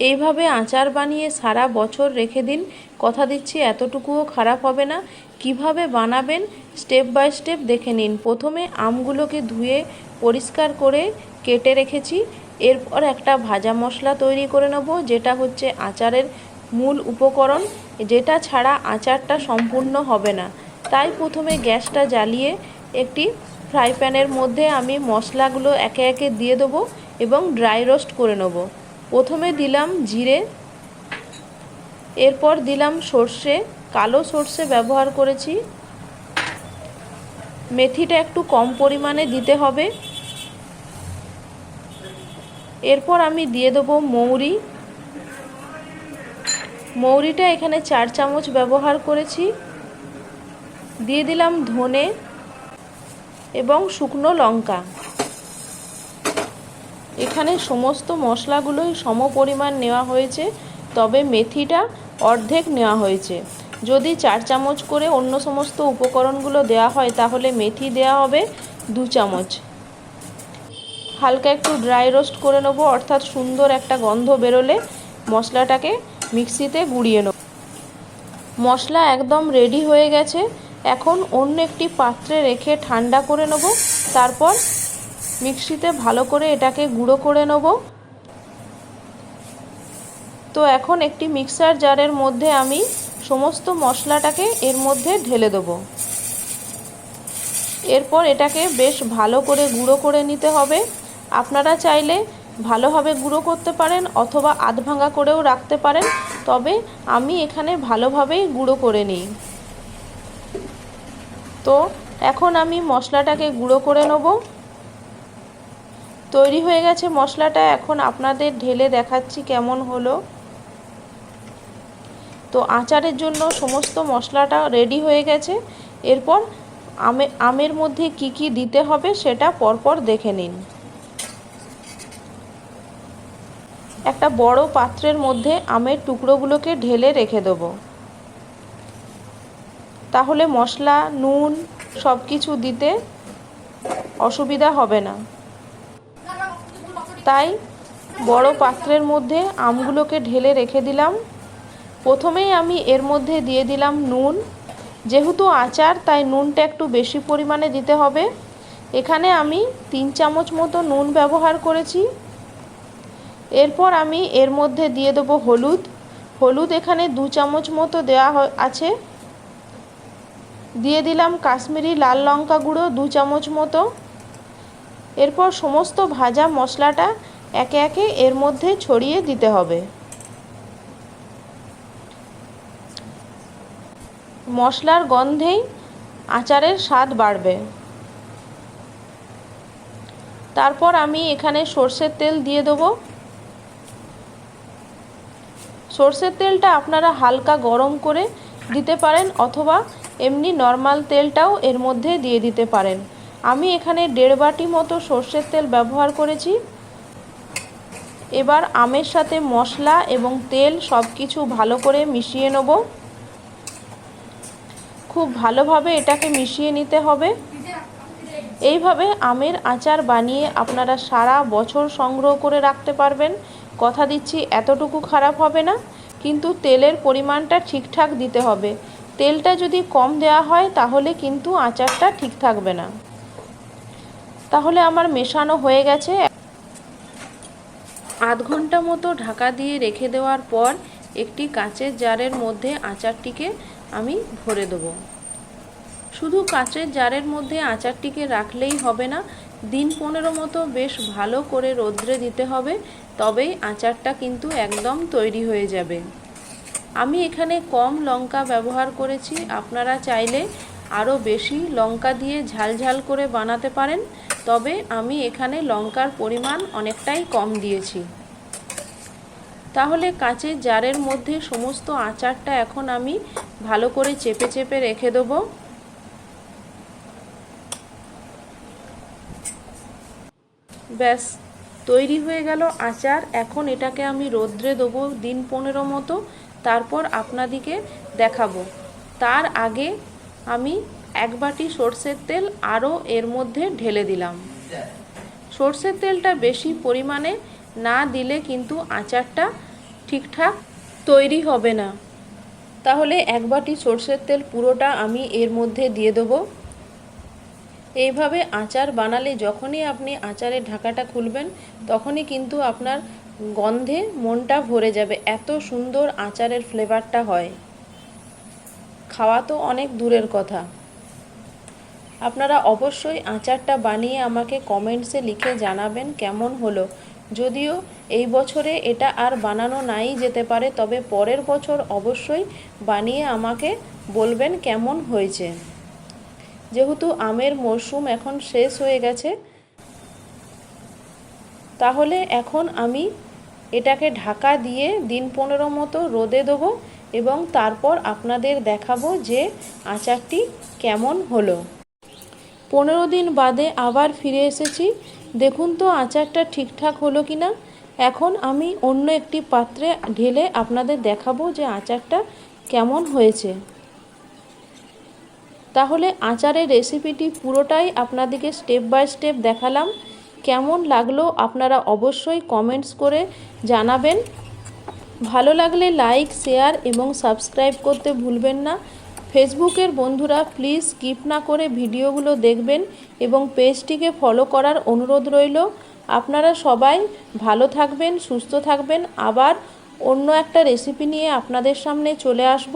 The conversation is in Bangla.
এইভাবে আচার বানিয়ে সারা বছর রেখে দিন। কথা দিচ্ছি, এতটুকুও খারাপ হবে না। কীভাবে বানাবেন? স্টেপ বাই স্টেপ দেখে নিন। প্রথমে আমগুলোকে ধুয়ে পরিষ্কার করে কেটে রেখেছি। এরপর একটা ভাজা মশলা তৈরি করে নেব, যেটা হচ্ছে আচারের মূল উপকরণ। যেটা ছাড়া আচারটা সম্পূর্ণ হবে না। তাই প্রথমে গ্যাসটা জ্বালিয়ে একটি ফ্রাই প্যানের মধ্যে আমি মশলাগুলো একে একে দিয়ে দেবো এবং ড্রাই রোস্ট করে নেব। প্রথমে দিলাম জিরে, এরপর দিলাম সর্ষে, কালো সর্ষে ব্যবহার করেছি। মেথিটা একটু কম পরিমাণে দিতে হবে। এরপর আমি দিয়ে দেবো মৌরি। মৌরিটা এখানে চার চামচ ব্যবহার করেছি। দিয়ে দিলাম ধনে এবং শুকনো লঙ্কা। এখানে সমস্ত মশলাগুলোই সম পরিমাণ নেওয়া হয়েছে, তবে মেথিটা অর্ধেক নেওয়া হয়েছে। যদি চার চামচ করে অন্য সমস্ত উপকরণগুলো দেওয়া হয়, তাহলে মেথি দেওয়া হবে দু চামচ। হালকা একটু ড্রাই রোস্ট করে নেব, অর্থাৎ সুন্দর একটা গন্ধ বেরোলে মশলাটাকে মিক্সিতে গুঁড়িয়ে নেব। মশলা একদম রেডি হয়ে গেছে, এখন অন্য একটি পাত্রে রেখে ঠান্ডা করে নেব, তারপর মিক্সিতে ভালো করে এটাকে গুঁড়ো করে নেব। তো এখন একটি মিক্সার জারের মধ্যে আমি সমস্ত মশলাটাকে এর মধ্যে ঢেলে দেবো। এরপর এটাকে বেশ ভালো করে গুঁড়ো করে নিতে হবে। আপনারা চাইলে ভালোভাবে গুঁড়ো করতে পারেন অথবা আধ ভাঙা করেও রাখতে পারেন, তবে আমি এখানে ভালোভাবেই গুঁড়ো করে নিই। তো এখন আমি মশলাটাকে গুঁড়ো করে নেব। তৈরি হয়ে গেছে মশলাটা, এখন আপনাদের ঢেলে দেখাচ্ছি কেমন হলো। তো আচারের জন্য সমস্ত মশলাটা রেডি হয়ে গেছে। এরপর আমে আমের মধ্যে কি কি দিতে হবে সেটা পরপর দেখে নিন। একটা বড় পাত্রের মধ্যে আমের টুকরোগুলোকে ঢেলে রেখে দেব। তাহলে মশলা, নুন সব কিছু দিতে অসুবিধা হবে না। তাই বড় পাত্রের মধ্যে আমগুলোকে ঢেলে রেখে দিলাম। প্রথমেই আমি এর মধ্যে দিয়ে দিলাম নুন। যেহেতু আচার, তাই নুনটা একটু বেশি পরিমাণে দিতে হবে। এখানে আমি তিন চামচ মতো নুন ব্যবহার করেছি। এরপর আমি এর মধ্যে দিয়ে দেবো হলুদ। হলুদ এখানে দু চামচ মতো দেওয়া আছে। দিয়ে দিলাম কাশ্মীরি লাল লঙ্কা গুঁড়ো দু চামচ মতো। এরপর সমস্ত ভাজা মশলাটা একে একে এর মধ্যে ছড়িয়ে দিতে হবে। মশলার গন্ধেই আচারের স্বাদ বাড়বে। তারপর আমি এখানে সর্ষের তেল দিয়ে দেবো। সর্ষের তেলটা আপনারা হালকা গরম করে দিতে পারেন অথবা এমনি নর্মাল তেলটাও এর মধ্যে দিয়ে দিতে পারেন। আমি এখানে দেড় বাটি মতো সর্ষের তেল ব্যবহার করেছি। এবার আমের সাথে মশলা এবং তেল সব কিছু ভালো করে মিশিয়ে নেব। খুব ভালোভাবে এটাকে মিশিয়ে নিতে হবে। এইভাবে আমের আচার বানিয়ে আপনারা সারা বছর সংগ্রহ করে রাখতে পারবেন। কথা দিচ্ছি, এতটুকু খারাপ হবে না, কিন্তু তেলের পরিমাণটা ঠিকঠাক দিতে হবে। তেলটা যদি কম দেওয়া হয়, তাহলে কিন্তু আচারটা ঠিক থাকবে না। তাহলে আমার মেশানো হয়ে গেছে। আধ ঘণ্টা মতো ঢাকা দিয়ে রেখে দেওয়ার পর একটি কাঁচের জারের মধ্যে আচারটিকে আমি ভরে দেবো। শুধু কাঁচের জারের মধ্যে আচারটিকে রাখলেই হবে না, দিন পনেরো মতো বেশ ভালো করে রোদ্রে দিতে হবে, তবেই আচারটা কিন্তু একদম তৈরি হয়ে যাবে। আমি এখানে কম লঙ্কা ব্যবহার করেছি, আপনারা চাইলে আরও বেশি লঙ্কা দিয়ে ঝাল ঝাল করে বানাতে পারেন। তবে আমি এখানে লঙ্কার পরিমাণ অনেকটাই কম দিয়েছি। তাহলে কাচের জারের মধ্যে সমস্ত আচারটা এখন আমি ভালো করে চেপে চেপে রেখে দেবো। ব্যাস, তৈরি হয়ে গেল আচার। এখন এটাকে আমি রোদ্রে দেবো দিন পনেরো মতো। তারপর আপনাদিকে দেখাবো। তার আগে আমি এক বাটি সর্ষের তেল আরও এর মধ্যে ঢেলে দিলাম। সর্ষের তেলটা বেশি পরিমাণে না দিলে কিন্তু আচারটা ঠিকঠাক তৈরি হবে না। তাহলে এক বাটি সর্ষের তেল পুরোটা আমি এর মধ্যে দিয়ে দেবো। এইভাবে আচার বানালে যখনই আপনি আচারের ঢাকাটা খুলবেন, তখনই কিন্তু আপনার গন্ধে মনটা ভরে যাবে, এত সুন্দর আচারের ফ্লেভারটা হয়। খাওয়া তো অনেক দূরের কথা। আপনারা অবশ্যই আচারটা বানিয়ে আমাকে কমেন্টসে লিখে জানাবেন কেমন হলো। যদিও এই বছরে এটা আর বানানো নাই যেতে পারে, তবে পরের বছর অবশ্যই বানিয়ে আমাকে বলবেন কেমন হয়েছে। যেহেতু আমের মরশুম এখন শেষ হয়ে গেছে, তাহলে এখন আমি এটাকে ঢাকা দিয়ে দিন পনেরো মতো রোদে দেবো এবং তারপর আপনাদের দেখাবো যে আচারটি কেমন হলো। পনেরো দিন বাদে আবার ফিরে এসেছি। দেখুন তো আচারটা ঠিকঠাক হলো কি না এখন আমি অন্য একটি পাত্রে ঢেলে আপনাদের দেখাবো যে আচারটা কেমন হয়েছে। তাহলে আচারের রেসিপিটি পুরোটাই আপনাদেরকে স্টেপ বাই স্টেপ দেখালাম। কেমন লাগল আপনারা অবশ্যই কমেন্টস করে জানাবেন। ভালো লাগলে লাইক, শেয়ার এবং সাবস্ক্রাইব করতে ভুলবেন না। ফেসবুকের বন্ধুরা প্লিজ স্কিপ না করে ভিডিওগুলো দেখবেন এবং পেজটিকে ফলো করার অনুরোধ রইল। আপনারা সবাই ভালো থাকবেন, সুস্থ থাকবেন। আবার অন্য একটা রেসিপি নিয়ে আপনাদের সামনে চলে আসব।